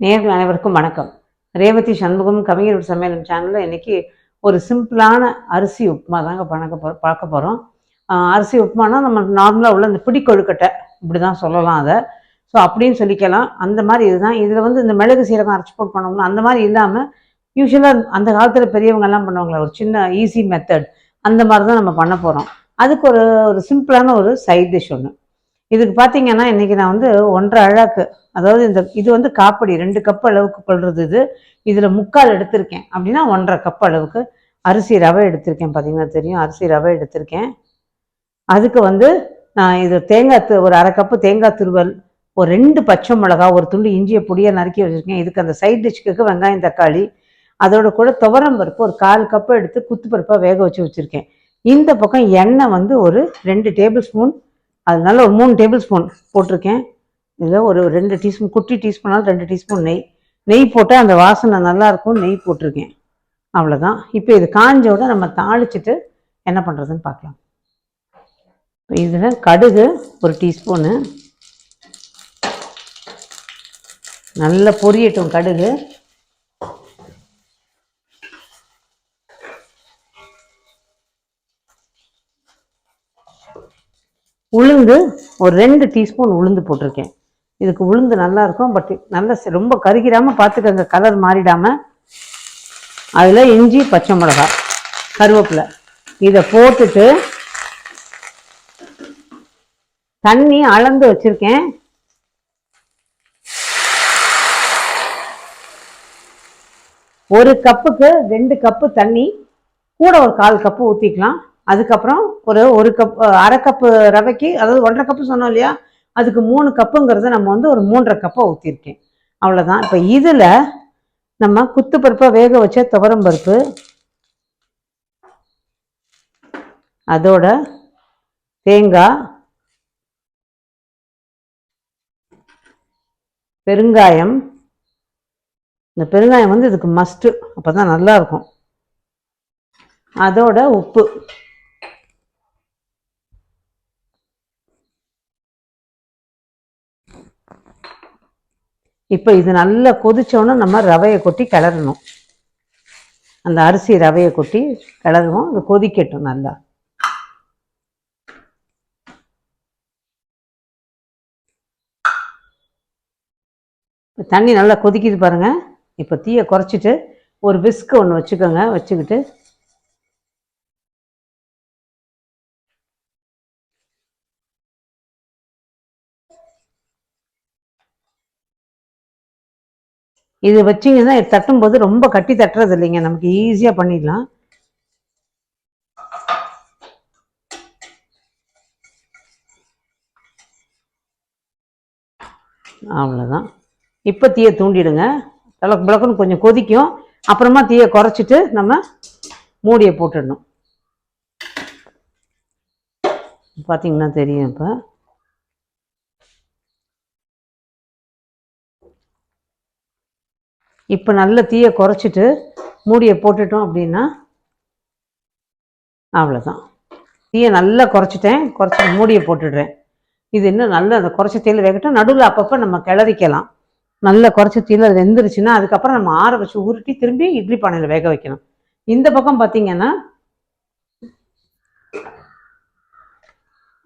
நேர்கள் அனைவருக்கும் வணக்கம். ரேவதி சண்முகம் கவிஞர் சமையலும் சேனலில் இன்னைக்கு ஒரு சிம்பிளான அரிசி உப்புமா தாங்க பண்ணக்க போ பார்க்க போகிறோம் அரிசி உப்புமானா நம்ம நார்மலாக உள்ள இந்த பிடி கொழுக்கட்டை இப்படி தான் சொல்லலாம் அதை. ஸோ அப்படின்னு சொல்லிக்கலாம். அந்த மாதிரி இதுதான். இதில் வந்து இந்த மிளகு சீரகம் அரைச்சி போட்டு பண்ணோம்னா அந்த மாதிரி இல்லாமல் யூஸ்வலாக அந்த காலத்தில் பெரியவங்க எல்லாம் பண்ணுவாங்களே ஒரு சின்ன ஈஸி மெத்தட் அந்த மாதிரி தான் நம்ம பண்ண போகிறோம் அதுக்கு ஒரு ஒரு சிம்பிளான ஒரு சைட் டிஷ் ஒன்று இதுக்கு பார்த்தீங்கன்னா இன்றைக்கி நான் வந்து ஒன்றரை அழாக்கு அதாவது இந்த இது வந்து காப்படி ரெண்டு கப் அளவுக்கு கொள்வது இது. இதில் முக்கால் எடுத்திருக்கேன். அப்படின்னா ஒன்றரை கப் அளவுக்கு. அரிசி ரவை எடுத்திருக்கேன் பார்த்தீங்கன்னா தெரியும். அரிசி ரவை எடுத்திருக்கேன். அதுக்கு வந்து நான் இது தேங்காய் ஒரு அரை கப்பு தேங்காய் துருவல் ஒரு ரெண்டு பச்சை மிளகா ஒரு துண்டு இஞ்சியை பொடியை நறுக்கி வச்சுருக்கேன். இதுக்கு அந்த சைட் டிஷ்க்கு வெங்காயம் தக்காளி அதோட கூட துவரம் பருப்பு ஒரு கால் கப்பை எடுத்து குத்து பருப்பாக வேக வச்சு வச்சுருக்கேன். இந்த பக்கம் எண்ணெய் வந்து ஒரு ரெண்டு டேபிள் ஸ்பூன் அதனால ஒரு மூணு டேபிள் ஸ்பூன் போட்டிருக்கேன். இதில் ஒரு ரெண்டு டீஸ்பூன் குட்டி டீஸ்பூனாலும் ரெண்டு டீஸ்பூன் நெய். நெய் போட்டால் அந்த வாசனை நல்லாயிருக்கும். நெய் போட்டிருக்கேன். அவ்வளோதான் இப்போ இது காஞ்சோட நம்ம தாளிச்சிட்டு என்ன பண்ணுறதுன்னு பார்க்கலாம். இப்போ இதில் கடுகு ஒரு டீஸ்பூனு நல்லா பொரியட்டும் கடுகு. உளுந்து ஒரு ரெண்டு டீஸ்பூன் உளுந்து போட்டிருக்கேன். இதுக்கு உளுந்து நல்லா இருக்கும் பட் நல்ல ரொம்ப கருகிடாமல் பார்த்துக்கங்க கலர் மாறிடாம. அதில் இஞ்சி பச்சை மிளகாய் கருவேப்பிலை. இதை போட்டுட்டு தண்ணி அளந்து வச்சிருக்கேன். ஒரு கப்புக்கு ரெண்டு கப்பு தண்ணி கூட ஒரு கால் கப்பு ஊற்றிக்கலாம் அதுக்கப்புறம் ஒரு ஒரு கப் அரை கப்பு ரவைக்கு அதாவது ஒன்றரை கப்பு சொன்னோம் இல்லையா? அதுக்கு மூணு கப்புங்கிறத நம்ம வந்து ஒரு மூன்றரை கப்பை ஊற்றிருக்கேன் அவ்வளோதான் இப்போ இதில் நம்ம குத்து பருப்பை வேக வச்ச துவரம் பருப்பு அதோட தேங்காய் பெருங்காயம். இந்த பெருங்காயம் வந்து இதுக்கு மஸ்ட்டு அப்போ தான் நல்லாயிருக்கும் அதோட உப்பு. இப்போ இது நல்லா கொதிச்சோன்னே நம்ம ரவையை கொட்டி கிளறணும். அந்த அரிசி ரவையை கொட்டி கிளறுவோம். அது கொதிக்கட்டும் நல்லா. தண்ணி நல்லா கொதிக்குது பாருங்கள் இப்போ தீயை குறைச்சிட்டு ஒரு விஸ்க் ஒன்று வச்சுக்கோங்க. வச்சுக்கிட்டு இது வச்சிங்கன்னா தட்டும்போது ரொம்ப கட்டி தட்டுறது இல்லைங்க. நமக்கு ஈஸியாக பண்ணிடலாம். அவ்வளோதான் இப்போ தீயை தூண்டிடுங்க. தலக்கு பிளக்குன்னு கொஞ்சம் கொதிக்கும். அப்புறமா தீயை குறைச்சிட்டு நம்ம மூடியை போட்டுடணும். பார்த்தீங்கன்னா தெரியும் இப்போ. இப்போ நல்ல தீயை குறைச்சிட்டு மூடியை போட்டுட்டோம் அப்படின்னா அவ்வளோதான் தீயை நல்லா குறைச்சிட்டேன் குறைச்சி மூடியை போட்டுடுறேன். இது இன்னும் நல்ல அந்த குறைச்ச தீயில் வேகட்டும். நடுவில் அப்பப்போ நம்ம கிளறிக்கலாம். நல்ல குறைச்ச தீயில் அது வெந்துருச்சுன்னா அதுக்கப்புறம் நம்ம ஆற வச்சு உருட்டி திரும்பி இட்லி பானையில் வேக வைக்கணும். இந்த பக்கம் பார்த்தீங்கன்னா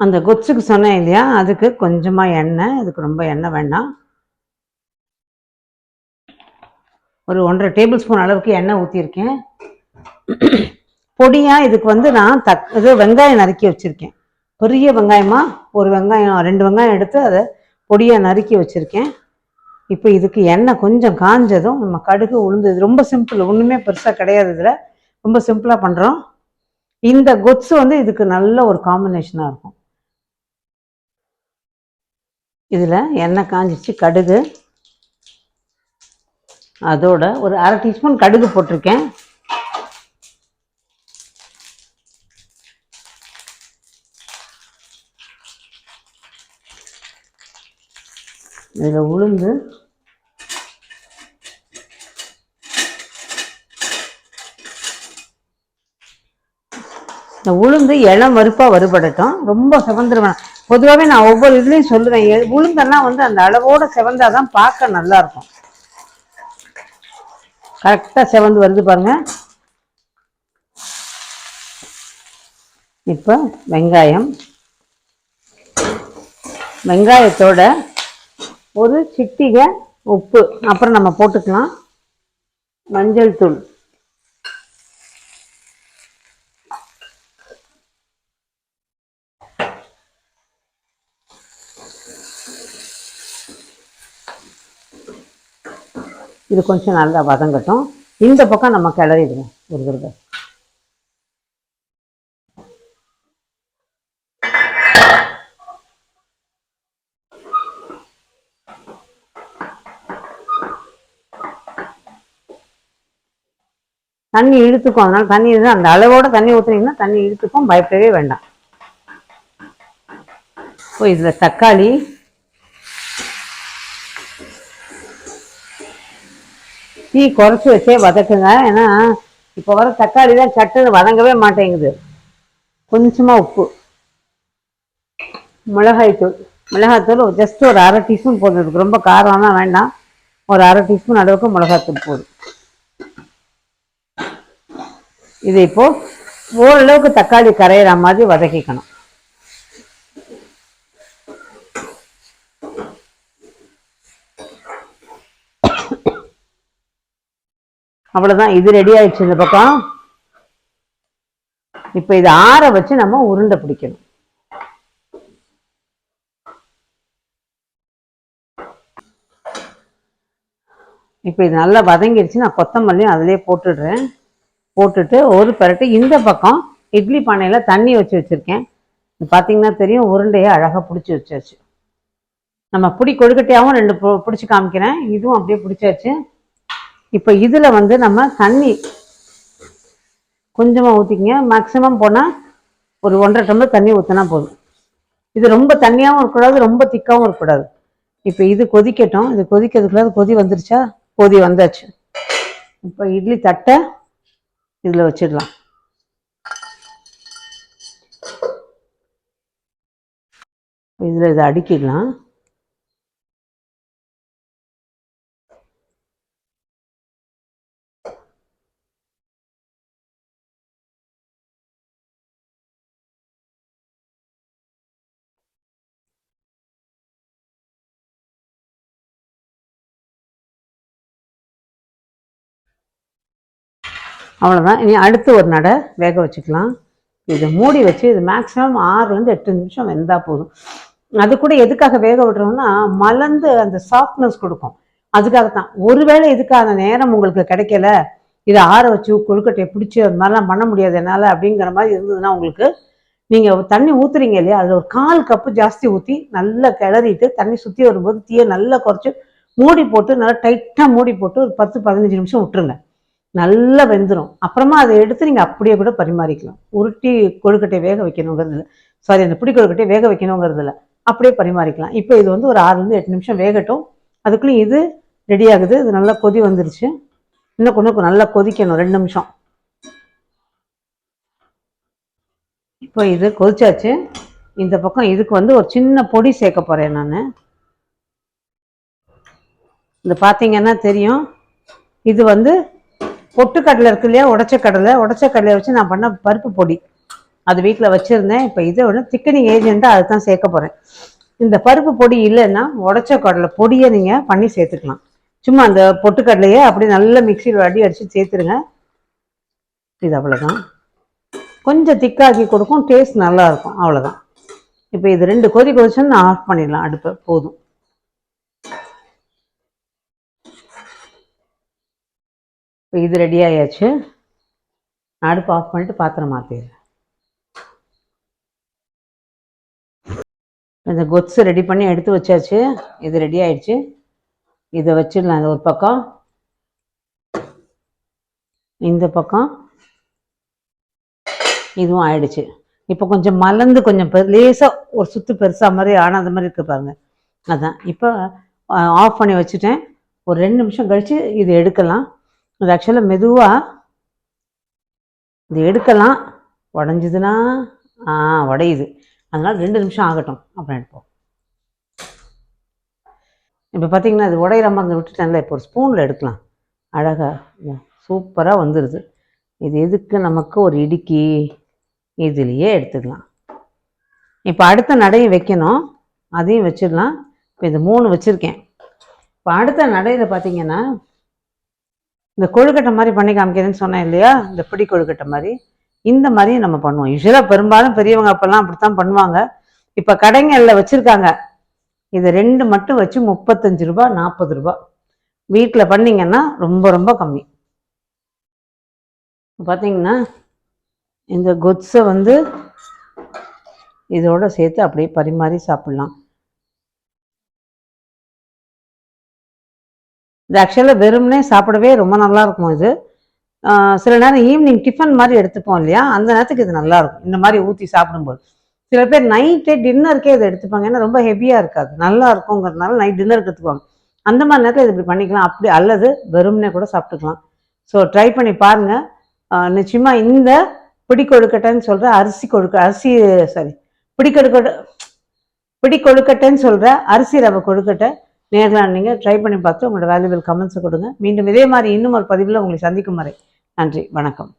அந்த கொச்சுக்கு சொன்னேன் இல்லையா? அதுக்கு கொஞ்சமாக எண்ணெய் இதுக்கு ரொம்ப எண்ணெய் வேண்டாம். ஒரு ஒன்றரை டேபிள் ஸ்பூன் அளவுக்கு எண்ணெய் ஊற்றிருக்கேன் பொடியாக இதுக்கு வந்து நான் தக் இது வெங்காயம் நறுக்கி வச்சுருக்கேன். பெரிய வெங்காயமாக ஒரு வெங்காயம் ரெண்டு வெங்காயம் எடுத்து அதை பொடியாக நறுக்கி வச்சுருக்கேன். இப்போ இதுக்கு எண்ணெய் கொஞ்சம் காஞ்சதும் நம்ம கடுகு உளுந்து ரொம்ப சிம்பிள் ஒன்றுமே பெருசாக கிடையாது இதில். ரொம்ப சிம்பிளாக பண்ணுறோம் இந்த கொத்து வந்து இதுக்கு நல்ல ஒரு காம்பினேஷனாக இருக்கும். இதில் எண்ணெய் காஞ்சிச்சு கடுகு அதோட ஒரு அரை டீஸ்பூன் கடுகு போட்டிருக்கேன். இதில் உளுந்து இந்த உளுந்து இளம் வறுப்பாக வறுபடட்டும். ரொம்ப செவந்துரு வேணாம் பொதுவாகவே நான் ஒவ்வொரு இதுலேயும் சொல்லுவேன். உளுந்தெல்லாம் வந்து அந்த அளவோட செவந்தாதான் பார்க்க நல்லா இருக்கும். கரெக்டாக செவந்து வருது பாருங்க. இப்போ வெங்காயம். வெங்காயத்தோட ஒரு சிட்டிகை உப்பு. அப்புறம் நம்ம போட்டுக்கலாம். மஞ்சள் தூள். இது கொஞ்சம் நல்லா வதங்கட்டும். இந்த பக்கம் நம்ம கிளறிடுவோம் ஒரு தடவை. தண்ணி இழுத்துக்கும். அதனால தண்ணி அந்த அளவோட தண்ணி ஊற்றுனீங்கன்னா தண்ணி இழுத்துக்கும். பயப்படவே வேண்டாம். இப்போ இதில் தக்காளி தீ குறைச்சி வச்சே வதக்குங்க. ஏன்னா இப்போ வர தக்காளி தான் சட்டுன்னு வதங்கவே மாட்டேங்குது. கொஞ்சமாக உப்பு. மிளகாய்த்தூள் மிளகாய்த்தூள் ஜஸ்ட் ஒரு அரை டீஸ்பூன் போட்டுருக்கு ரொம்ப காரம்லாம் வேண்டாம். ஒரு அரை டீஸ்பூன் அளவுக்கு மிளகாய்த்தூள் போதும். இது இப்போ ஓரளவுக்கு தக்காளி கரையிற மாதிரி வதக்கிக்கணும். அவ்வளவுதான். இது ரெடி ஆயிடுச்சு இந்த பக்கம். இப்போ இதை ஆற வச்சு நம்ம உருண்டை பிடிக்கணும். இப்போ இது நல்லா வதங்கிடுச்சு நான் கொத்தமல்லியும் அதிலே போட்டுடுறேன். போட்டுட்டு ஒரு பரட்டு இந்த பக்கம் இட்லி பானையில் தண்ணி வச்சு வச்சுருக்கேன். பார்த்தீங்கன்னா தெரியும் உருண்டையை அழகாக பிடிச்சி வச்சாச்சு. நம்ம பிடி கொழுக்கட்டையாகவும் ரெண்டு பு- பிடிச்சி காமிக்கிறேன். இதுவும் அப்படியே பிடிச்சாச்சு. இப்போ இதில் வந்து நம்ம தண்ணி கொஞ்சமாக ஊற்றிக்கிங்க மேக்ஸிமம் போனால் ஒரு ஒன்றரை டம்ளர் தண்ணி ஊற்றினா போதும். இது ரொம்ப தண்ணியாகவும் இருக்கக்கூடாது ரொம்ப திக்காகவும் இருக்கக்கூடாது. இப்போ இது கொதிக்கட்டும். இது கொதிக்கிறதுக்குள்ளாது கொதி வந்துருச்சா? கொதி வந்தாச்சு. இப்போ இட்லி தட்டை இதில் வச்சிடலாம். இதில் இதை அடுக்கிடலாம். அவ்வளோதான் இனி அடுத்து ஒரு நடை வேக வச்சுக்கலாம். இதை மூடி வச்சு இது மேக்ஸிமம் ஆறுலேருந்து எட்டு நிமிஷம் வெந்தால் போதும். அது கூட எதுக்காக வேக விடுறோம்னா மலர்ந்து அந்த சாஃப்ட்னஸ் கொடுக்கும். அதுக்காகத்தான். ஒருவேளை இதுக்கான நேரம் உங்களுக்கு கிடைக்கல இதை ஆற வச்சு கொழுக்கட்டையை பிடிச்சி அது மாதிரிலாம் பண்ண முடியாது என்னால் அப்படிங்கிற மாதிரி இருந்ததுன்னா உங்களுக்கு நீங்கள் தண்ணி ஊற்றுறீங்க இல்லையா? அதில் ஒரு கால் கப்பு ஜாஸ்தி ஊற்றி நல்லா கிளறிட்டு தண்ணி சுற்றி வரும்போது தீயை நல்லா குறைச்சி மூடி போட்டு நல்லா டைட்டாக மூடி போட்டு ஒரு பத்து பதினஞ்சு நிமிஷம் விட்டுருங்க. நல்லா வெந்துடும் அப்புறமா அதை எடுத்து நீங்கள் அப்படியே கூட பரிமாறிக்கலாம். உருட்டி கொழுக்கட்டையை வேக வைக்கணுங்கிறது இல்லை. சாரி அந்த பிடி கொழுக்கட்டையை வேக வைக்கணுங்கிறது இல்லை. அப்படியே பரிமாறிக்கலாம். இப்போ இது வந்து ஒரு ஆறுலேருந்து எட்டு நிமிஷம் வேகட்டும். அதுக்குள்ளேயும் இது ரெடி ஆகுது. இது நல்லா கொதி வந்துருச்சு. இன்னும் கொஞ்சம் நல்லா கொதிக்கணும். ரெண்டு நிமிஷம். இப்போ இது கொதிச்சாச்சு. இந்த பக்கம் இதுக்கு வந்து ஒரு சின்ன பொடி சேர்க்க போகிறேன் நான். இந்த பார்த்தீங்கன்னா தெரியும். இது வந்து பொட்டுக்கடலை இருக்கு இல்லையா? உடச்ச கடலை உடச்ச கடலையை வச்சு நான் பண்ண பருப்பு பொடி. அது வீட்டில் வச்சுருந்தேன். இப்போ இதை விட திக்கனிங் ஏஜென்ட்டாக அதை தான் சேர்க்க போகிறேன் இந்த பருப்பு பொடி இல்லைன்னா உடச்ச கடலை பொடியை நீங்கள் பண்ணி சேர்த்துக்கலாம். சும்மா அந்த பொட்டுக்கடலையே அப்படியே நல்லா மிக்சியில் அடி அடித்து சேர்த்துருங்க. இது அவ்வளோதான் கொஞ்சம் திக்காக்கி கொடுக்கும். டேஸ்ட் நல்லாயிருக்கும் அவ்வளோதான் இப்போ இது ரெண்டு கொதி கொதிச்சோன்னு நான் ஆஃப் பண்ணிடலாம். அடுப்பை போதும். இப்போ இது ரெடி ஆயாச்சு. அடுப்பு ஆஃப் பண்ணிட்டு பாத்திரம் மாற்றிடுறேன் இந்த கொத்ஸு ரெடி பண்ணி எடுத்து வச்சாச்சு. இது ரெடி ஆயிடுச்சு. இதை வச்சிடலாம். இந்த ஒரு பக்கம். இந்த பக்கம். இதுவும் ஆயிடுச்சு. இப்போ கொஞ்சம் மலர்ந்து கொஞ்சம் லேசாக ஒரு சுத்து பெருசாக மாதிரி ஆனாத மாதிரி இருக்கு பாருங்க. அதான். இப்போ ஆஃப் பண்ணி வச்சுட்டேன். ஒரு ரெண்டு நிமிஷம் கழித்து இது எடுக்கலாம். அது ஆக்சுவலாக மெதுவாக இது எடுக்கலாம் உடஞ்சிதுன்னா ஆ உடையுது. அதனால் ரெண்டு நிமிஷம் ஆகட்டும். அப்புறம் எடுப்போம். இப்போ பார்த்தீங்கன்னா இது உடையிற மாதிரி விட்டுட்டேன்ல இப்போ ஒரு ஸ்பூனில் எடுக்கலாம். அழகாக சூப்பராக வந்துடுது இது எதுக்கு நமக்கு ஒரு இடுக்கி? இதுலேயே எடுத்துக்கலாம். இப்போ அடுத்த நடையும் வைக்கணும். அதையும் வச்சிடலாம். இப்போ இது மூணு வச்சுருக்கேன். இப்போ அடுத்த நடையில் பார்த்தீங்கன்னா இந்த கொழுக்கட்டை மாதிரி பண்ணி காமிக்கிறேன்னு சொன்னேன் இல்லையா? இந்த பிடி கொழுக்கட்டை மாதிரி. இந்த மாதிரியும் நம்ம பண்ணுவோம். யூஸ்வலாக பெரும்பாலும் பெரியவங்க அப்போல்லாம் அப்படித்தான் பண்ணுவாங்க. இப்போ கடைங்களில் வச்சுருக்காங்க. இது ரெண்டு மட்டும் வச்சு முப்பத்தஞ்சு ரூபா நாற்பது ரூபா. வீட்டில் பண்ணிங்கன்னா ரொம்ப ரொம்ப கம்மி. பார்த்தீங்கன்னா இந்த கொத்ஸை வந்து இதோட சேர்த்து அப்படியே பரிமாறி சாப்பிட்லாம். இது ஆக்சுவலாக வெறும்னே சாப்பிடவே ரொம்ப நல்லா இருக்கும் இது சில நேரம் ஈவினிங் டிஃபன் மாதிரி எடுத்துப்போம் இல்லையா? அந்த நேரத்துக்கு இது நல்லாயிருக்கும். இந்த மாதிரி ஊற்றி சாப்பிடும்போது. சில பேர் நைட்டே டின்னருக்கே இதை எடுத்துப்பாங்க. ஏன்னா ரொம்ப ஹெவியாக இருக்காது. நல்லா இருக்குங்கிறதுனால நைட் டின்னருக்கு எடுத்துக்குவாங்க. அந்த மாதிரி நேரத்தில் இது இப்படி பண்ணிக்கலாம். அப்படி அல்லது வெறும்னே கூட சாப்பிட்டுக்கலாம். ஸோ ட்ரை பண்ணி பாருங்கள் நிச்சயமாக இந்த பிடி கொழுக்கட்டைன்னு சொல்கிற அரிசி கொழுக்க அரிசி சாரி பிடி கொழுக்கட்டை பிடி கொழுக்கட்டைன்னு சொல்கிற அரிசி ரவை கொழுக்கட்டை நேரில் நீங்கள் ட்ரை பண்ணி பார்த்து உங்களோட வேல்யூபிள் கமெண்ட்ஸை கொடுங்க. மீண்டும் இதே மாதிரி இன்னும் ஒரு பதிவில் உங்களை சந்திக்கும் வரை நன்றி வணக்கம்.